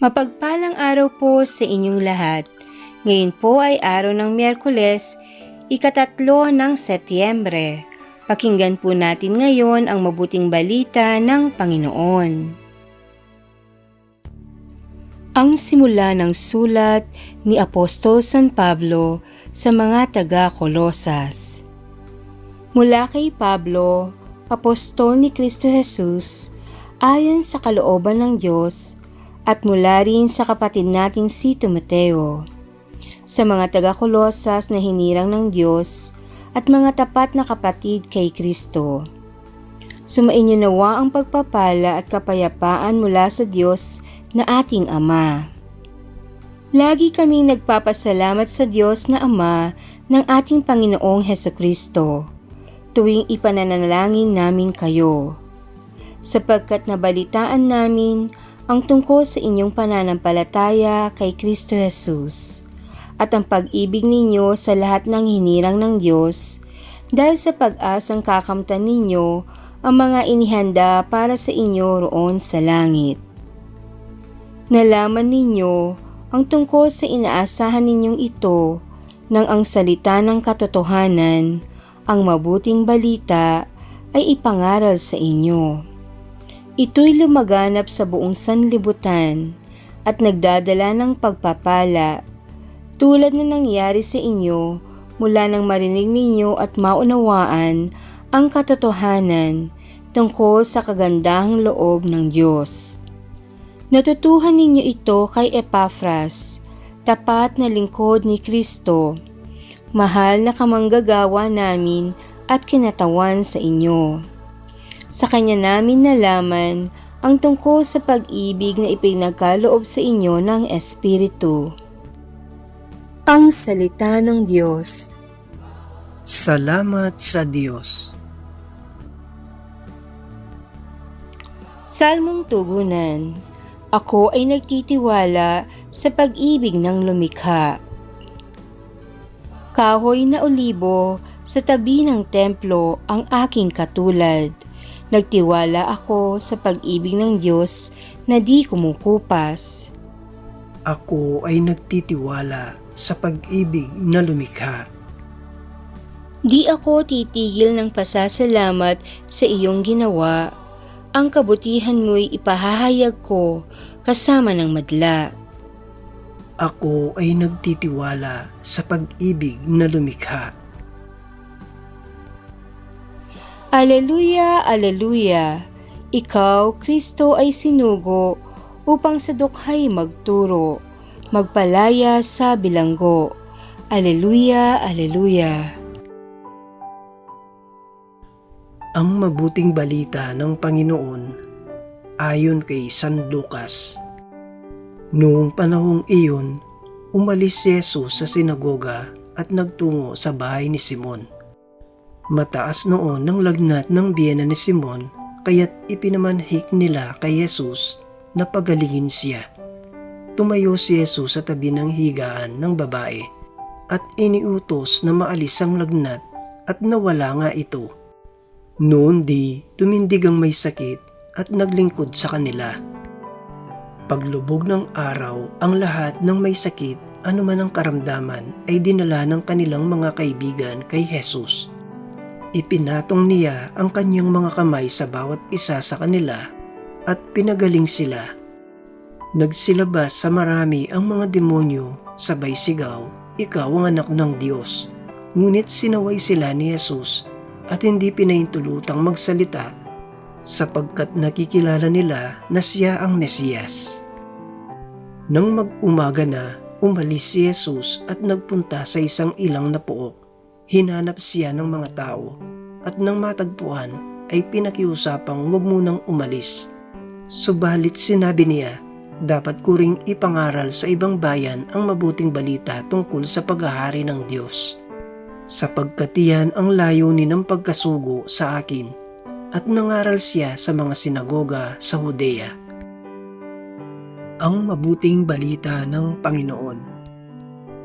Mapagpalang araw po sa inyong lahat. Ngayon po ay araw ng Miyerkules, ikatatlo ng Setyembre. Pakinggan po natin ngayon ang mabuting balita ng Panginoon. Ang simula ng sulat ni Apostol San Pablo sa mga taga-Kolosas. Mula kay Pablo, apostol ni Kristo Jesus, ayon sa kalooban ng Diyos, at mula rin sa kapatid nating si Timoteo. Sa mga taga-Kolosas na hinirang ng Diyos at mga tapat na kapatid kay Kristo. Sumainyo nawa ang pagpapala at kapayapaan mula sa Diyos na ating Ama. Lagi kaming nagpapasalamat sa Diyos na Ama ng ating Panginoong Heso Kristo tuwing ipananalangin namin kayo. Sapagkat nabalitaan namin ang tungkol sa inyong pananampalataya kay Kristo Jesus at ang pag-ibig ninyo sa lahat ng hinirang ng Diyos dahil sa pag-asang kakamtan ninyo ang mga inihanda para sa inyo roon sa langit. Nalaman ninyo ang tungkol sa inaasahan ninyong ito nang ang salita ng katotohanan, ang mabuting balita ay ipangaral sa inyo. Ito'y lumaganap sa buong sanlibutan at nagdadala ng pagpapala tulad na nangyari sa inyo mula nang marinig ninyo at maunawaan ang katotohanan tungkol sa kagandahang loob ng Diyos. Natutuhan ninyo ito kay Epaphras, tapat na lingkod ni Kristo, mahal na kamanggagawa namin at kinatawan sa inyo. Sa kanya namin nalaman ang tungkol sa pag-ibig na ipinagkaloob sa inyo ng Espiritu. Ang Salita ng Diyos Salamat sa Diyos. Salmong Tugunan Ako ay nagtitiwala sa pag-ibig ng lumikha. Kahoy na olibo sa tabi ng templo ang aking katulad. Nagtiwala ako sa pag-ibig ng Diyos na di kumukupas. Ako ay nagtitiwala sa pag-ibig na lumikha. Di ako titigil ng pasasalamat sa iyong ginawa. Ang kabutihan mo'y ipahahayag ko kasama ng madla. Ako ay nagtitiwala sa pag-ibig na lumikha. Aleluya, aleluya! Ikaw, Kristo, ay sinugo upang sa dukhay magturo, magpalaya sa bilanggo. Aleluya, aleluya! Ang mabuting balita ng Panginoon ayon kay San Lucas. Noong panahong iyon, umalis si Jesus sa sinagoga at nagtungo sa bahay ni Simon. Mataas noon ng lagnat ng biyena ni Simon kaya't ipinamanhik nila kay Jesus na pagalingin siya. Tumayo si Jesus sa tabi ng higaan ng babae at iniutos na maalis ang lagnat at nawala nga ito. Noon di tumindig ang may sakit at naglingkod sa kanila. Paglubog ng araw, ang lahat ng may sakit, anuman ang karamdaman, ay dinala ng kanilang mga kaibigan kay Jesus. Ipinatong niya ang kanyang mga kamay sa bawat isa sa kanila at pinagaling sila. Nagsilabas sa marami ang mga demonyo, sabay sigaw, Ikaw ang anak ng Diyos. Ngunit sinaway sila ni Jesus at hindi pinaintulutang magsalita sapagkat nakikilala nila na siya ang Mesiyas. Nang mag-umaga na, umalis si Jesus at nagpunta sa isang ilang na pook. Hinanap siya ng mga tao at nang matagpuan ay pinakiusapang huwag munang umalis. Subalit sinabi niya, dapat ko ring ipangaral sa ibang bayan ang mabuting balita tungkol sa paghahari ng Diyos. Sapagkat iyan ang layunin ng pagkasugo sa akin at nangaral siya sa mga sinagoga sa Judea. Ang mabuting balita ng Panginoon.